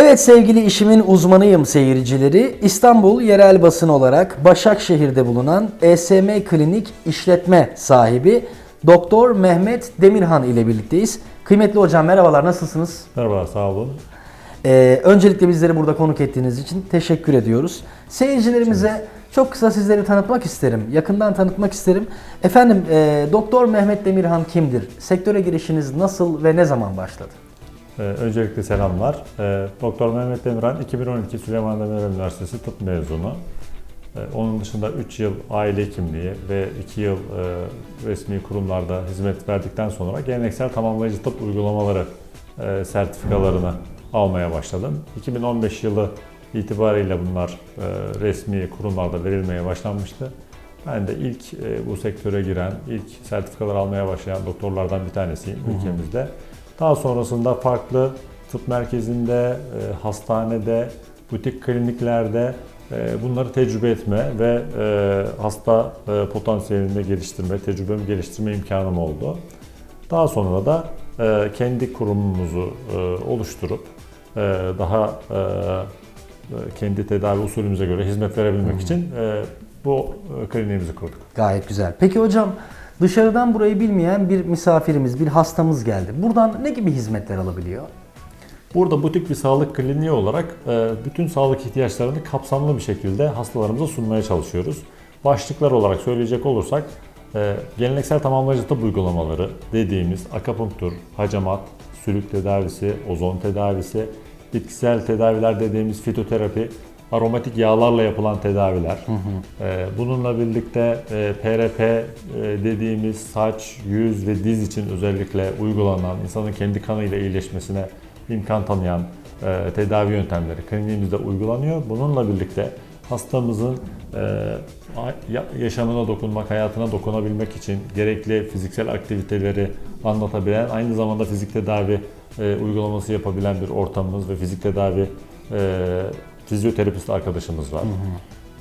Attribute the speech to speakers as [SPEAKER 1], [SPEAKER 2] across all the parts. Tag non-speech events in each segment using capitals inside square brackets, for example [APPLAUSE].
[SPEAKER 1] Evet sevgili işimin uzmanıyım seyircileri. İstanbul yerel basın olarak Başakşehir'de bulunan ESM Klinik işletme sahibi Doktor Mehmet Demirhan ile birlikteyiz. Kıymetli hocam merhabalar nasılsınız?
[SPEAKER 2] Merhaba, sağ olun.
[SPEAKER 1] Ee, öncelikle bizleri burada konuk ettiğiniz için teşekkür ediyoruz. Seyircilerimize çok kısa sizleri tanıtmak isterim. Yakından tanıtmak isterim. Efendim e, Doktor Mehmet Demirhan kimdir? Sektöre girişiniz nasıl ve ne zaman başladı?
[SPEAKER 2] Ee, öncelikle selamlar. Ee, Doktor Mehmet Demirhan, 2012 Süleyman Demirel Üniversitesi tıp mezunu. Ee, onun dışında 3 yıl aile hekimliği ve 2 yıl e, resmi kurumlarda hizmet verdikten sonra geleneksel tamamlayıcı tıp uygulamaları e, sertifikalarını almaya başladım. 2015 yılı itibariyle bunlar e, resmi kurumlarda verilmeye başlanmıştı. Ben de ilk bu sektöre giren, ilk sertifikalar almaya başlayan doktorlardan bir tanesiyim ülkemizde. Daha sonrasında farklı tıp merkezinde, e, hastanede, butik kliniklerde e, bunları tecrübe etme ve e, hasta e, potansiyelini geliştirme, tecrübemi geliştirme imkanım oldu. Daha sonra da e, kendi kurumumuzu e, oluşturup e, daha e, kendi tedavi usulümüze göre hizmet verebilmek için e, bu kliniğimizi kurduk.
[SPEAKER 1] Gayet güzel. Peki hocam dışarıdan burayı bilmeyen bir misafirimiz, bir hastamız geldi. Buradan ne gibi hizmetler alabiliyor?
[SPEAKER 2] Burada butik bir sağlık kliniği olarak e, bütün sağlık ihtiyaçlarını kapsamlı bir şekilde hastalarımıza sunmaya çalışıyoruz. Başlıklar olarak söyleyecek olursak e, geleneksel tamamlayıcı tıp uygulamaları dediğimiz akupunktur, hacamat, sülük tedavisi, ozon tedavisi, bitkisel tedaviler dediğimiz fitoterapi, aromatik yağlarla yapılan tedaviler. E, Bununla birlikte e, PRP e, dediğimiz saç, yüz ve diz için özellikle uygulanan, insanın kendi kanıyla iyileşmesine imkan tanıyan e, tedavi yöntemleri kliniğimizde uygulanıyor. Bununla birlikte hastamızın e, yaşamına dokunmak, hayatına dokunabilmek için gerekli fiziksel aktiviteleri anlatabilen, aynı zamanda fizik tedavi e, uygulaması yapabilen bir ortamımız ve fizik tedavi e, fizyoterapist arkadaşımız var.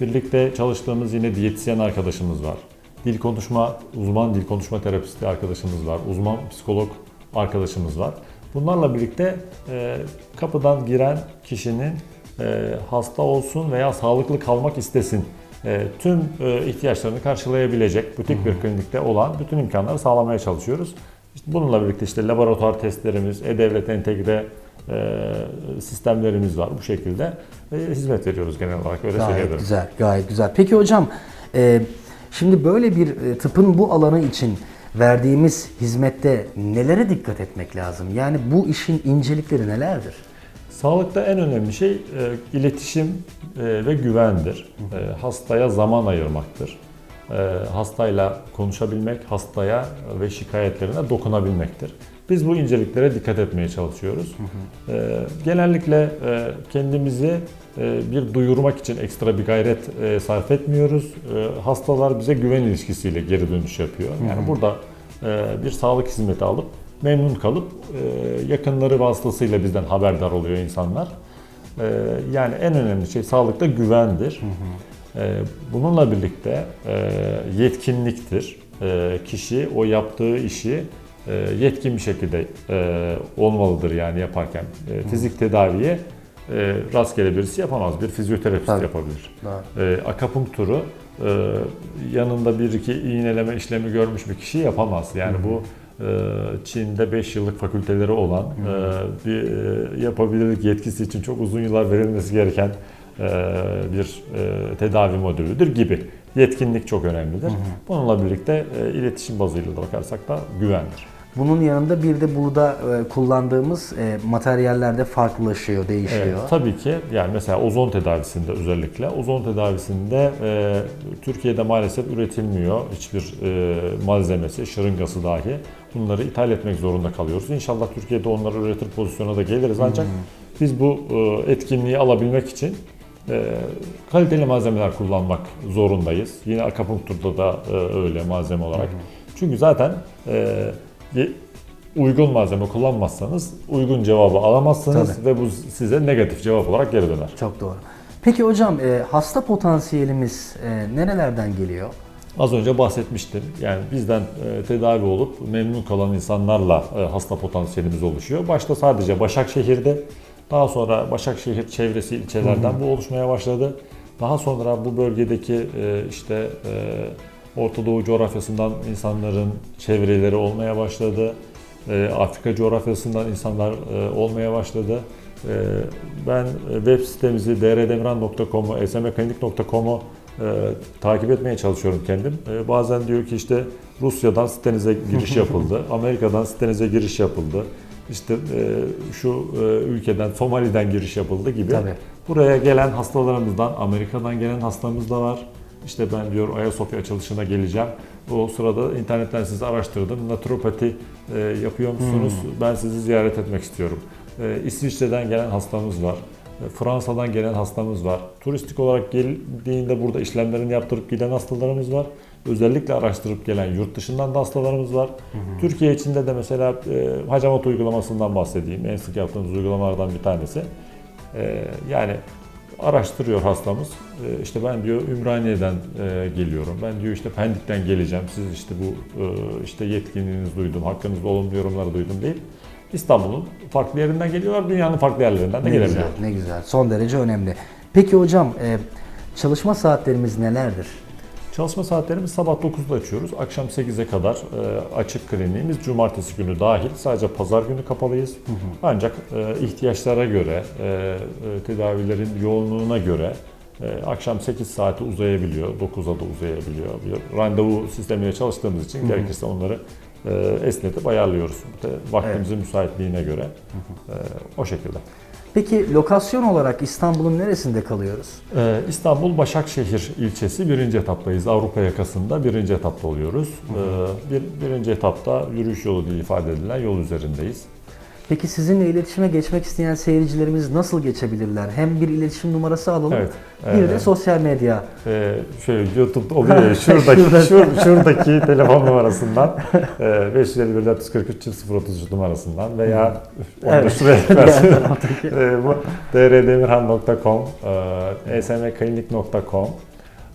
[SPEAKER 2] Birlikte çalıştığımız yine diyetisyen arkadaşımız var. Dil konuşma, uzman dil konuşma terapisti arkadaşımız var. Uzman psikolog arkadaşımız var. Bunlarla birlikte e, kapıdan giren kişinin e, hasta olsun veya sağlıklı kalmak istesin e, tüm e, ihtiyaçlarını karşılayabilecek butik bir klinikte olan bütün imkanları sağlamaya çalışıyoruz. İşte bununla birlikte işte laboratuvar testlerimiz, e-devlet entegre sistemlerimiz var bu şekilde e, hizmet veriyoruz genel olarak öyle
[SPEAKER 1] Gayet
[SPEAKER 2] söyleyebilirim.
[SPEAKER 1] güzel, gayet güzel. Peki hocam, e, şimdi böyle bir e, tıpın bu alanı için verdiğimiz hizmette nelere dikkat etmek lazım? Yani bu işin incelikleri nelerdir?
[SPEAKER 2] Sağlıkta en önemli şey e, iletişim e, ve güvendir. E, hastaya zaman ayırmaktır. E, hastayla konuşabilmek, hastaya ve şikayetlerine dokunabilmektir. Biz bu inceliklere dikkat etmeye çalışıyoruz. E, genellikle e, kendimizi e, bir duyurmak için ekstra bir gayret e, sarf etmiyoruz. E, hastalar bize güven ilişkisiyle geri dönüş yapıyor. Yani burada e, bir sağlık hizmeti alıp memnun kalıp e, yakınları vasıtasıyla bizden haberdar oluyor insanlar. E, yani en önemli şey sağlıkta güvendir. E, bununla birlikte e, yetkinliktir. E, kişi o yaptığı işi yetkin bir şekilde e, olmalıdır yani yaparken. E, fizik tedaviye e, rastgele birisi yapamaz. Bir fizyoterapist
[SPEAKER 1] Tabii.
[SPEAKER 2] yapabilir.
[SPEAKER 1] Doğru.
[SPEAKER 2] E, akupunkturu e, yanında bir iki iğneleme işlemi görmüş bir kişi yapamaz. Yani bu e, Çin'de 5 yıllık fakülteleri olan e, bir e, yapabilirlik yetkisi için çok uzun yıllar verilmesi gereken e, bir e, tedavi modülüdür gibi. Yetkinlik çok önemlidir. Bununla birlikte e, iletişim bazıyla da bakarsak da güvendir.
[SPEAKER 1] Bunun yanında bir de burada e, kullandığımız e, materyaller de farklılaşıyor, değişiyor.
[SPEAKER 2] Evet, tabii ki yani mesela ozon tedavisinde özellikle ozon tedavisinde e, Türkiye'de maalesef üretilmiyor hiçbir e, malzemesi, şırıngası dahi. Bunları ithal etmek zorunda kalıyoruz. İnşallah Türkiye'de onları üretir pozisyona da geliriz ancak biz bu e, etkinliği alabilmek için e, kaliteli malzemeler kullanmak zorundayız. Yine akupunkturda da e, öyle malzeme olarak. Çünkü zaten e, uygun malzeme kullanmazsanız uygun cevabı alamazsınız
[SPEAKER 1] Tabii.
[SPEAKER 2] ve bu size negatif cevap olarak geri döner.
[SPEAKER 1] Çok doğru. Peki hocam e, hasta potansiyelimiz e, nerelerden geliyor?
[SPEAKER 2] Az önce bahsetmiştim. Yani bizden e, tedavi olup memnun kalan insanlarla e, hasta potansiyelimiz oluşuyor. Başta sadece Başakşehir'de Daha sonra Başakşehir çevresi ilçelerden bu oluşmaya başladı. Daha sonra bu bölgedeki e, işte e, Orta Doğu coğrafyasından insanların çevreleri olmaya başladı. E, Afrika coğrafyasından insanlar e, olmaya başladı. E, Ben e, web sitemizi drdemirhan.com'u, smklinik.com'u e, takip etmeye çalışıyorum kendim. E, bazen diyor ki işte Rusya'dan sitenize giriş [LAUGHS] yapıldı, Amerika'dan sitenize giriş yapıldı, işte e, şu e, ülkeden, Somali'den giriş yapıldı gibi.
[SPEAKER 1] Tabii.
[SPEAKER 2] Buraya gelen hastalarımızdan, Amerika'dan gelen hastamız da var. İşte ben diyor Ayasofya açılışına geleceğim. O sırada internetten sizi araştırdım. Naturopati e, yapıyor musunuz? Ben sizi ziyaret etmek istiyorum. E, İsviçre'den gelen hastamız var. E, Fransa'dan gelen hastamız var. Turistik olarak geldiğinde burada işlemlerini yaptırıp giden hastalarımız var. Özellikle araştırıp gelen yurt dışından da hastalarımız var. Türkiye içinde de mesela e, hacamat uygulamasından bahsedeyim. En sık yaptığımız uygulamalardan bir tanesi. E, yani araştırıyor hastamız. E, işte ben diyor Ümraniye'den e, geliyorum. Ben diyor işte Pendik'ten geleceğim. Siz işte bu e, işte yetkinliğinizi duydum, hakkınızda olumlu yorumları duydum deyip İstanbul'un farklı yerinden geliyorlar, dünyanın farklı yerlerinden de
[SPEAKER 1] Ne
[SPEAKER 2] gelebiliyor.
[SPEAKER 1] güzel, ne güzel. Son derece önemli. Peki hocam, e, çalışma saatlerimiz nelerdir?
[SPEAKER 2] Çalışma saatlerimiz sabah 9'da açıyoruz. Akşam 8'e kadar e, açık kliniğimiz. Cumartesi günü dahil. Sadece pazar günü kapalıyız. Ancak e, ihtiyaçlara göre, e, e, tedavilerin yoğunluğuna göre e, akşam 8 saati uzayabiliyor. 9'a da uzayabiliyor. Bir randevu sistemiyle çalıştığımız için gerekirse onları e, esnetip ayarlıyoruz. De, vaktimizin müsaitliğine göre. E, o şekilde.
[SPEAKER 1] Peki lokasyon olarak İstanbul'un neresinde kalıyoruz?
[SPEAKER 2] Ee, İstanbul Başakşehir ilçesi birinci etaptayız. Avrupa yakasında birinci etapta oluyoruz. Ee, bir, birinci etapta yürüyüş yolu diye ifade edilen yol üzerindeyiz.
[SPEAKER 1] Peki sizinle iletişime geçmek isteyen seyircilerimiz nasıl geçebilirler? Hem bir iletişim numarası alalım,
[SPEAKER 2] Evet.
[SPEAKER 1] bir de sosyal medya.
[SPEAKER 2] Ee, şöyle YouTube'da oluyor ya [LAUGHS] şuradaki,
[SPEAKER 1] Şurada.
[SPEAKER 2] şur- şuradaki telefon numarasından e, 551 443 033 numarasından veya onu da
[SPEAKER 1] Evet.
[SPEAKER 2] şuraya [LAUGHS]
[SPEAKER 1] Diğer
[SPEAKER 2] eklersin.
[SPEAKER 1] taraftaki.
[SPEAKER 2] e, bu drdemirhan.com, e, smklinik.com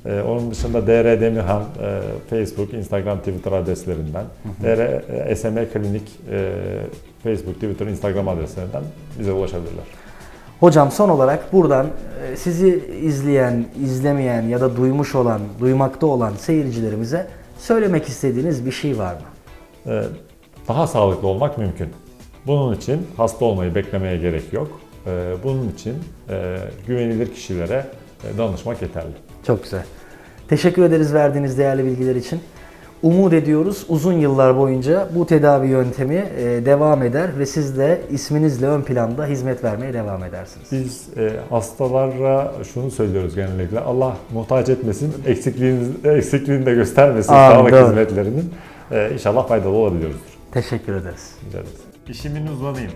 [SPEAKER 2] e, onun dışında DR Demirhan e, Facebook, Instagram, Twitter adreslerinden, DR e, SM Klinik e, Facebook, Twitter, Instagram adreslerinden bize ulaşabilirler.
[SPEAKER 1] Hocam son olarak buradan e, sizi izleyen, izlemeyen ya da duymuş olan, duymakta olan seyircilerimize söylemek istediğiniz bir şey var mı?
[SPEAKER 2] Ee, daha sağlıklı olmak mümkün. Bunun için hasta olmayı beklemeye gerek yok. Ee, Bunun için e, güvenilir kişilere e, danışmak yeterli.
[SPEAKER 1] Çok güzel. Teşekkür ederiz verdiğiniz değerli bilgiler için. Umut ediyoruz uzun yıllar boyunca bu tedavi yöntemi e, devam eder ve siz de isminizle ön planda hizmet vermeye devam edersiniz.
[SPEAKER 2] Biz e, hastalara şunu söylüyoruz genellikle. Allah muhtaç etmesin, eksikliğini, eksikliğini de göstermesin
[SPEAKER 1] Amin,
[SPEAKER 2] sağlık
[SPEAKER 1] doğru.
[SPEAKER 2] hizmetlerinin. E, inşallah faydalı olabiliyoruzdur.
[SPEAKER 1] Teşekkür ederiz.
[SPEAKER 2] Rica ederiz. İşimin uzmanıyım.